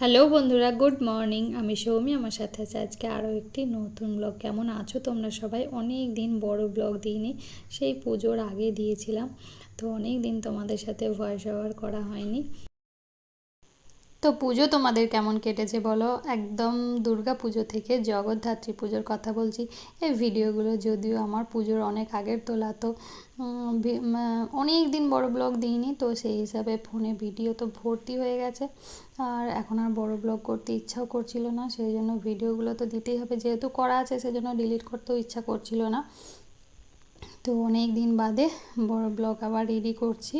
Hello বন্ধুরা, good morning. আমি সৌমি, আমার সাথে আছে আজকে আরও একটি নতুন ব্লগ। কেমন আছো তোমরা সবাই? অনেক দিন বড় ব্লগ দিইনি, সেই পুজোর আগে দিয়েছিলাম। তো অনেক দিন তোমাদের সাথে ভয়েস ওভার করা হয়নি। তো পুজো তোমাদের কেমন কেটেছে বলো? একদম দুর্গা পুজো থেকে জগদ্ধাত্রী পুজোর কথা বলছি। এই ভিডিওগুলো যদিও আমার পুজোর অনেক আগের তোলা তো অনেক দিন বড় ব্লগ দিইনি, তো সেই হিসাবে ফোনে ভিডিও তো ভর্তি হয়ে গেছে। আর এখন আর বড় ব্লগ করতে ইচ্ছাও করছিল না, সেই জন্য ভিডিওগুলো তো দিতেই হবে। যেহেতু করা আছে, সেজন্য ডিলিট করতেও ইচ্ছা করছিল না। তো অনেক দিন বাদে বড় ব্লগ আবার রেডি করছি।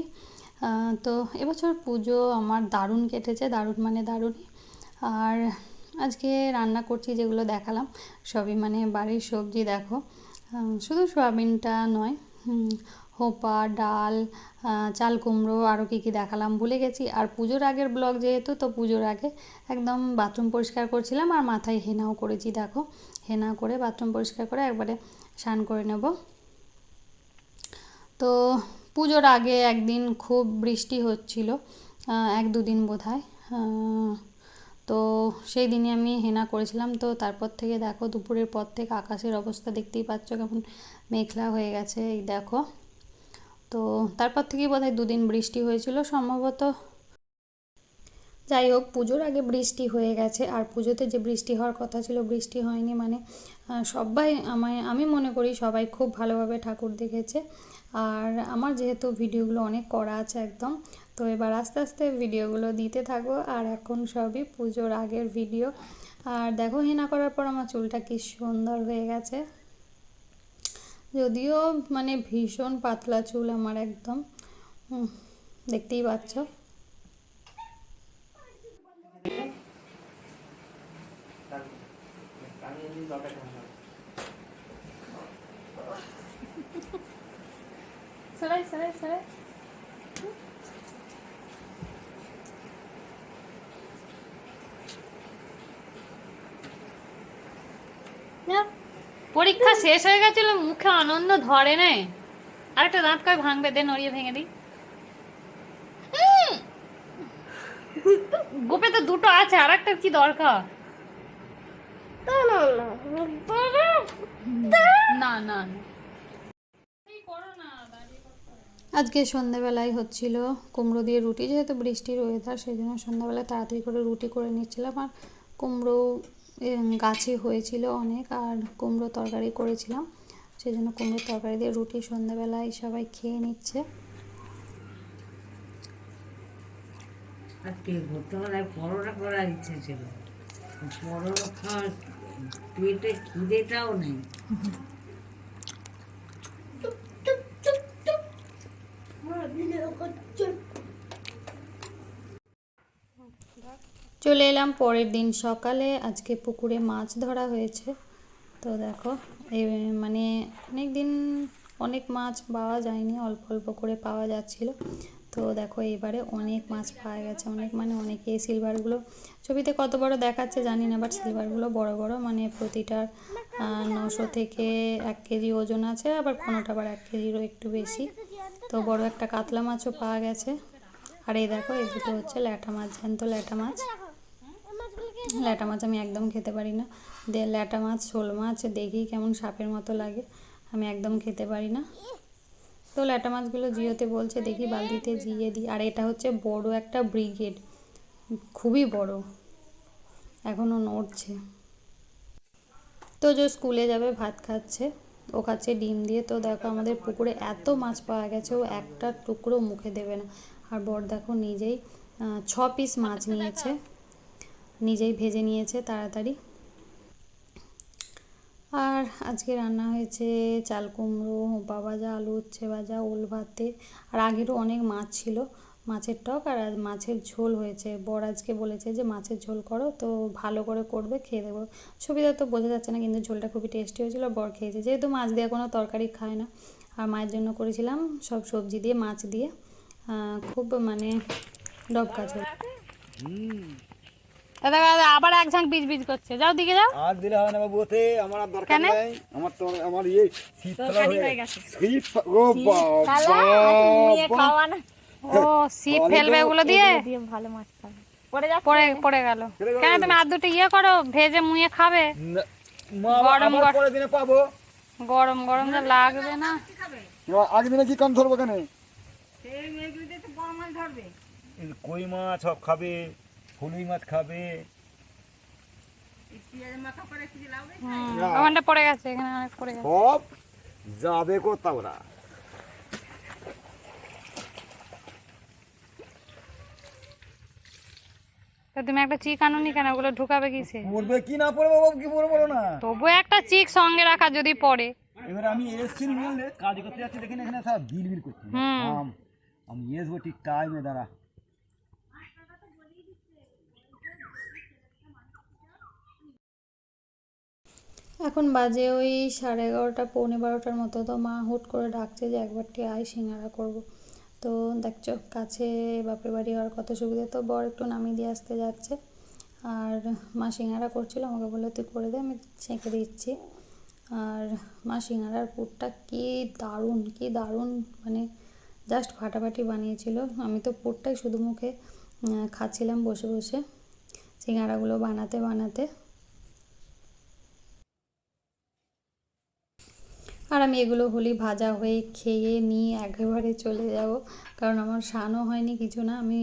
তো এবছর পুজো আমার দারুণ কেটেছে, দারুণ মানে দারুণই। আর আজকে রান্না করছি যেগুলো দেখালাম, সবই মানে বাড়ির সবজি দেখো। শুধু সোয়াবিনটা নয় হোপা, ডাল চাল কুমড়ো আরও কী কী দেখালাম ভুলে গেছি। আর পুজোর আগের ব্লগ যেহেতু, তো পুজোর আগে একদম বাথরুম পরিষ্কার করছিলাম আর মাথায় হেনাও করেছি দেখো। হেনা করে বাথরুম পরিষ্কার করে একবারে স্নান করে নেব। তো পুজোর আগে একদিন খুব বৃষ্টি হচ্ছিল এক দুদিন বোধ হয় তো সেই দিনে আমি হেনা করেছিলাম। তো তারপর থেকে দেখো দুপুরের পর থেকে আকাশের অবস্থা দেখতেই পাচ্ছ কেমন মেঘলা হয়ে গেছে, এই দেখো। তো তারপর থেকেই বোধহয় দুদিন বৃষ্টি হয়েছিল সম্ভবত। যাই হোক, পুজোর আগে বৃষ্টি হয়ে গেছে, আর পুজোতে যে বৃষ্টি হওয়ার কথা ছিল, বৃষ্টি হয়নি মানে সবাই আমায়, আমি মনে করি সবাই খুব ভালোভাবে ঠাকুর দেখেছে। আর আমার যেহেতু ভিডিওগুলো অনেক করা আছে একদম, তো এবার আস্তে আস্তে ভিডিওগুলো দিতে থাকব আর এখন সবই পুজোর আগের ভিডিও। আর দেখো হেনা করার পর আমার চুলটা কি সুন্দর হয়ে গেছে। যদিও মানে ভীষণ পাতলা চুল আমার একদম। দেখতেই পাচ্ছ। সরাই সরাই সরাই পরীক্ষা শেষ হয়ে গেছিল মুখে আনন্দ ধরে নেই। আরেকটা দাঁত কয় ভাঙবে দে নড়িয়ে ভেঙে দিই! গোপে তো দুটো আছে আর একটা কি দরকার? না না না। আজকে সন্ধ্যাবেলায় হচ্ছিল কুমড়ো দিয়ে রুটি যেহেতু বৃষ্টির ওয়েদার সেই জন্য সন্ধ্যাবেলায় তাড়াতাড়ি করে রুটি করে নিচ্ছিলাম। আর কুমড়ো গাছে হয়েছিল অনেক আর কুমড়ো তরকারি করেছিলাম। সেই জন্য কুমড়ো তরকারি দিয়ে রুটি সন্ধ্যাবেলায় সবাই খেয়ে নিচ্ছে। আজকে ভোরবেলায় পরোটা করার ইচ্ছে ছিল। পরোটা খাওয়ার পেটে খিদেটাও নেই। চলে এলাম পরের দিন সকালে। আজকে পুকুরে মাছ ধরা হয়েছে। তো দেখো, এ মানে অনেক দিন অনেক মাছ পাওয়া যায়নি, অল্প অল্প করে পাওয়া যাচ্ছিল। তো দেখো, এবারে অনেক মাছ পাওয়া গেছে, অনেক মানে অনেক সিলভারগুলো, ছবিতে কত বড় দেখাচ্ছে জানি না বাট সিলভারগুলো বড় বড় মানে প্রতিটার নশো থেকে এক কেজি ওজন আছে, আবার কোনোটা আবার এক কেজিরও একটু বেশি। তো বড় একটা কাতলা মাছও পাওয়া গেছে। আর এই দেখো, এই দুটো হচ্ছে ল্যাটা মাছ, জ্যান্ত ল্যাটা মাছ। ল্যাটা মাছ আমি একদম খেতে পারি না। দে, ল্যাটা মাছ, শোল মাছ, দেখি কেমন সাপের মতো লাগে। আমি একদম খেতে পারি না। তো ল্যাটা মাছগুলো জিওতে বলছে, দেখি বালতিতে জিয়ে দিই। আর এটা হচ্ছে বড় একটা ব্রিগেড। খুবই বড়। এখনও নড়ছে। তো যে স্কুলে যাবে, ভাত খাচ্ছে। ও খাচ্ছে ডিম দিয়ে। তো দেখো আমাদের পুকুরে এত মাছ পাওয়া গেছে, ও একটা টুকরো মুখে দেবে না। আর বর দেখো নিজেই ছ পিস মাছ নিয়েছে। নিজেই ভেজে নিয়েছে তাড়াতাড়ি। আর আজকে রান্না হয়েছে চাল কুমড়ো হোপা ভাজা আলু উচ্ছে ভাজা, ওল ভাতে। আর আগেরও অনেক মাছ ছিল, মাছের টক আর মাছের ঝোল হয়েছে। বর আজকে বলেছে যে মাছের ঝোল করো, তো ভালো করে করবে, খেয়ে দেবো। ছবিটা তো বোঝা যাচ্ছে না, কিন্তু ঝোলটা খুবই টেস্টি হয়েছিল, বর খেয়েছে। যেহেতু মাছ দিয়ে কোনো তরকারি খায় না, আর মায়ের জন্য করেছিলাম সব সবজি দিয়ে, মাছ দিয়ে খুব মানে ডবকা ঝোল আবার এক ঝাঁক বীজ বীজ করছে। যাও দিকে যাও। আর দিলে হবে না বাবু ওতে আমার আর দরকার? নেই। আমার তো আমার ইয়ে শীত খালি হয়ে হয়ে গেছে। শীত ও বাবা। ও সিপ ফেলবে ওগুলো দিয়ে? ভালো মাছ খাবে। পড়ে পড়ে পড়ে গেল। কেন তুমি আর দুটো ইয়ে করো ভেজে মুয়ে খাবে? গরম গরম। দিনে পাবো। গরম গরম যা লাগবে না। আগের দিনে কি কাম ধরবো কেন? সেই মেয়েগুলিতে তো বড় মাছ ধরবে। কই মাছ সব খাবে? ফুলুই মাছ খাবে। পেঁয়াজ মাখা করে কিছু লাগবে হুম, ওখানটা পড়ে গেছে এখানে অনেক পড়ে গেছে। সব যাবে কোথা ওরা? তো তুমি একটা চিক আনুনি কেন? ওগুলো ঢুকাবে কিসে? পড়বে কি না পড়বে বাবু কি পড়বে বলো না? তবু একটা চিক সঙ্গে রাখা যদি পড়ে। এবার আমি এসছি বললে কাজ করতে যাচ্ছি দেখেন এখানে সব বিল বিল করছি আমি এসবো ঠিক টাইমে দাঁড়া। এখন বাজে ওই সাড়ে এগারোটা, পৌনে বারোটার মতো, তো মা হুট করে ডাকছে যে একবারটি আয়, সিঙ্গারা করব। তো দেখছ, কাছে বাপের বাড়ি হওয়ার কত সুবিধা, তো বর একটু নামিয়ে দিয়ে আসতে যাচ্ছে। আর মা সিঙ্গারা করছিল, আমাকে বলল, তুই করে দে, আমি ছেঁকে দিচ্ছি। আর মা সিঙ্গারার পুরটা কি দারুণ কি দারুণ মানে জাস্ট ফাটাফাটি বানিয়েছিল। আমি তো পুরটাই শুধু মুখে খাচ্ছিলাম বসে বসে। সিঙ্গারাগুলো বানাতে বানাতে আমি এগুলো হলি ভাজা হয়ে খেয়ে নিয়ে একেবারে চলে যাব। কারণ আমার স্নানও হয়নি কিছু না। আমি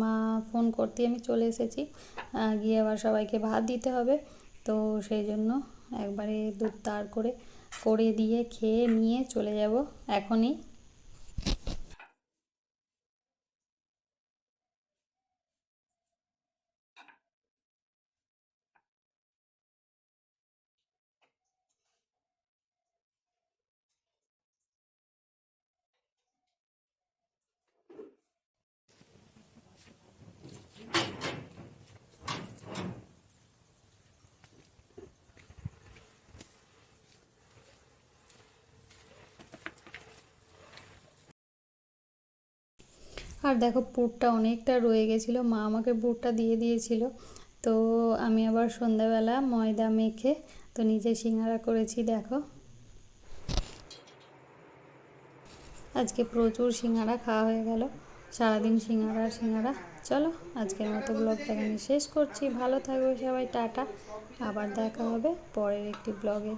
মা ফোন করতেই আমি চলে এসেছি। গিয়ে আবার সবাইকে ভাত দিতে হবে। তো সেই জন্য একবারে দুধ তার করে করে দিয়ে খেয়ে নিয়ে চলে যাব এখনই। আর দেখো পুরটা অনেকটা রয়ে গেছিল। মা আমাকে পুরটা দিয়ে দিয়েছিল। তো আমি আবার সন্ধ্যাবেলা ময়দা মেখে তো নিজে সিঙ্গারা করেছি, দেখো। আজকে প্রচুর সিঙ্গারা খাওয়া হয়ে গেল। সারাদিন আর সিঙ্গারা। চলো, আজকের মতো ব্লগটা এখানে শেষ করছি। ভালো থাকবে সবাই, টাটা। আবার দেখা হবে পরের একটি ব্লগে।